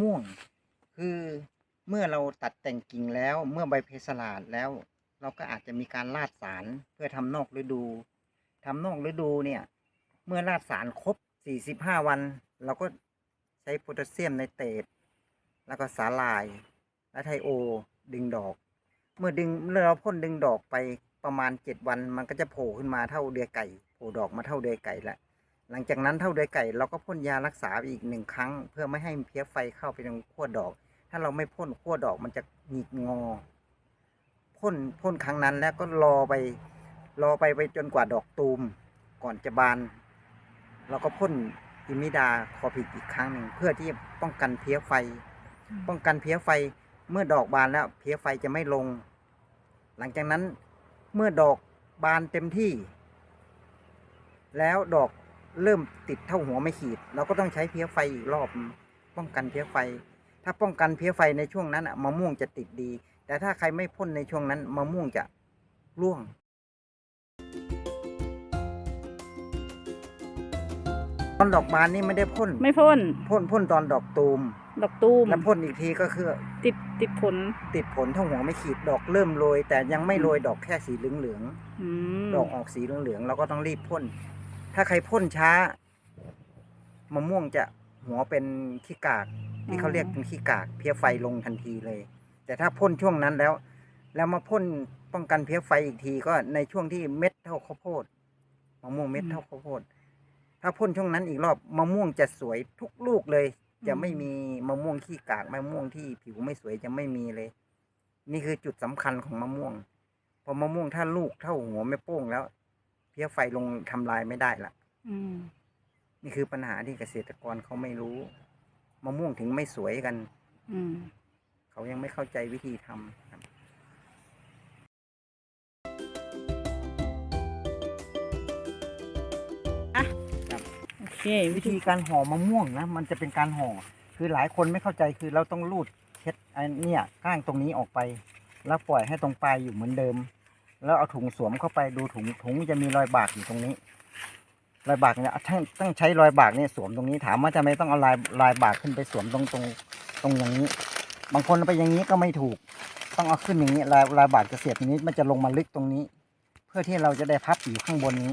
ม่วง คือเมื่อเราตัดแต่งกิ่งแล้วเมื่อใบเพสลาดแล้ว เราก็อาจจะมีการราดสารเพื่อทำนอกฤดูทำนอกฤดูเนี่ย เมื่อราดสารครบ 45 วัน เราก็ใช้โพแทสเซียมไนเตรตแล้วก็สาลายและไทโอดึงดอก เมื่อดึงเมื่อเราพ่นดึงดอกไปประมาณ 7 วัน มันก็จะโผล่ขึ้นมาเท่าเดือยไก่โผล่ดอกมาเท่าเดือยไก่ละ หลังจากนั้นเท่าเดือยไก่เราก็พ่นยารักษาอีกหนึ่งครั้ง เพื่อไม่ให้เพี้ยไฟเข้าไปในขั้วดอก ถ้าเราไม่พ่นขั้วดอกมันจะหงิกงอพ่นพ่นครั้งนั้นแล้วก็รอไปรอไปไปจนกว่าดอกตูม ก่อนจะบาน เราก็พ่นอิมิดาคอพิกอีกครั้งหนึ่งเพื่อที่ป้องกันเพี้ยไฟ ป้องกันเพี้ยไฟเมื่อดอกบานแล้วเพี้ยไฟจะไม่ลง หลังจากนั้นเมื่อดอกบานเต็มที่ แล้วดอก เริ่มติดเท่าหัวไม่ขีด เราก็ต้องใช้เพี้ยไฟอีกรอบป้องกันเพี้ยไฟ ถ้าป้องกันเพี้ยไฟในช่วงนั้นอะมะม่วงจะติดดี แต่ถ้าใครไม่พ่นในช่วงนั้นมะม่วงจะร่วงตอนดอกบานนี่ไม่ได้พ่นไม่พ่นพ่นพ่นตอนดอกตูม ดอกตูมแล้วพ่นอีกทีก็คือ ติดติดผลติดผลเท่าหัวไม่ขีดดอกเริ่มโรยแต่ยังไม่โรยดอกแค่สีเหลืองอืมๆดอกออกสีเหลืองๆเราก็ต้องรีบพ่น ถ้าใครพ่นช้ามะม่วงจะหัวเป็นขี้กาก ที่เขาเรียกเป็นขี้กาก เพี้ยไฟลงทันทีเลย แต่ถ้าพ่นช่วงนั้นแล้ว แล้วมาพ่นป้องกันเพี้ยไฟอีกทีก็ในช่วงที่เม็ดเท่าข้าวโพดมะม่วงเม็ดเท่าข้าวโพดถ้าพ่นช่วงนั้นอีกรอบมะม่วงจะสวยทุกลูกเลย จะไม่มีมะม่วงขี้กากมะม่วงที่ผิวไม่สวยจะไม่มีเลย นี่คือจุดสำคัญของมะม่วงพอมะม่วงถ้าลูกเท่าหัวไม่โป้งแล้ว พี้ยไฟลงทำลายไม่ได้ละอืมนี่คือปัญหาที่เกษตรกรเขาไม่รู้มะม่วงถึงไม่สวยกัน อืมเขายังไม่เข้าใจวิธีทำครับโอเค วิวิธีธีการห่อมะม่วงนะ มันจะเป็นการห่อ คือหลายคนไม่เข้าใจคือเราต้องรูดเช็ดไอ้เนี่ยก้างตรงนี้ออกไป แล้วปล่อยให้ตรงปลายอยู่เหมือนเดิม แล้วเอาถุงสวมเข้าไปดูถุงถุงจะมีรอยบากอยู่ตรงนี้ รอยบากเนี่ยต้องต้องใช้รอยบากเนี่ยสวมตรงนี้ถามว่าจะไม่ต้องเอาลายลายบากขึ้นไปสวมตรงตรงตรงอย่างนี้ บางคนเอาไปอย่างนี้ก็ไม่ถูก ต้องเอาขึ้นอย่างนี้ลายลายบากจะเสียบอย่างนี้มันจะลงมาลึกตรงนี้ เพื่อที่เราจะได้พับอยู่ข้างบนนี้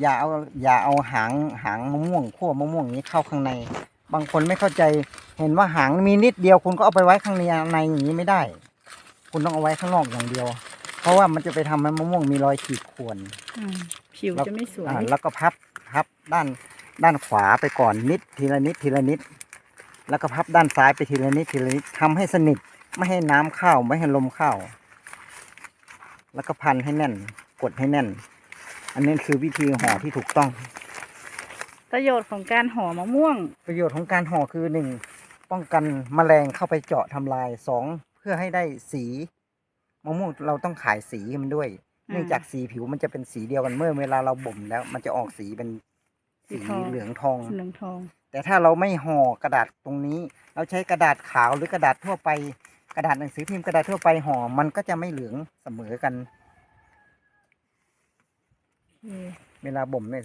อย่าเอาอย่าเอาหางหางมะม่วงขั้วมะม่วงนี้เข้าข้างใน บางคนไม่เข้าใจเห็นว่าหางมีนิดเดียวคุณก็เอาไปไว้ข้างในอย่างนี้ไม่ได้ คุณต้องเอาไว้ข้างนอกอย่างเดียว เพราะว่ามันจะไปทำให้มะม่วงมีรอยขีดข่วน อืมผิวจะไม่สวย อ่าแล้วก็พับพับด้านด้านขวาไปก่อนนิดทีละนิดทีละนิด แล้วก็พับด้านซ้ายไปทีละนิดทีละนิดทำให้สนิทไม่ให้น้ำเข้าไม่ให้ลมเข้า แล้วก็พันให้แน่น กดให้แน่น อันนี้คือวิธีห่อที่ถูกต้อง ประโยชน์ของการห่อมะม่วง ประโยชน์ของการห่อคือหนึ่งป้องกันแมลงเข้าไปเจาะทำลายสองเพื่อให้ได้สี มะม่วงเราต้องขายสีให้มันด้วยอืมเนื่องจากสีผิวมันจะเป็นสีเดียวกันเมื่อเวลาเราบ่มแล้ว มันจะออกสีเป็นสีสีทองเหลืองทองเหลืองทอง แต่ถ้าเราไม่ห่อกระดาษตรงนี้ เราใช้กระดาษขาวหรือกระดาษทั่วไป กระดาษหนังสือพิมพ์กระดาษทั่วไปห่อมันก็จะไม่เหลืองเสมอกันโอเคเวลาบ่มเนี่ย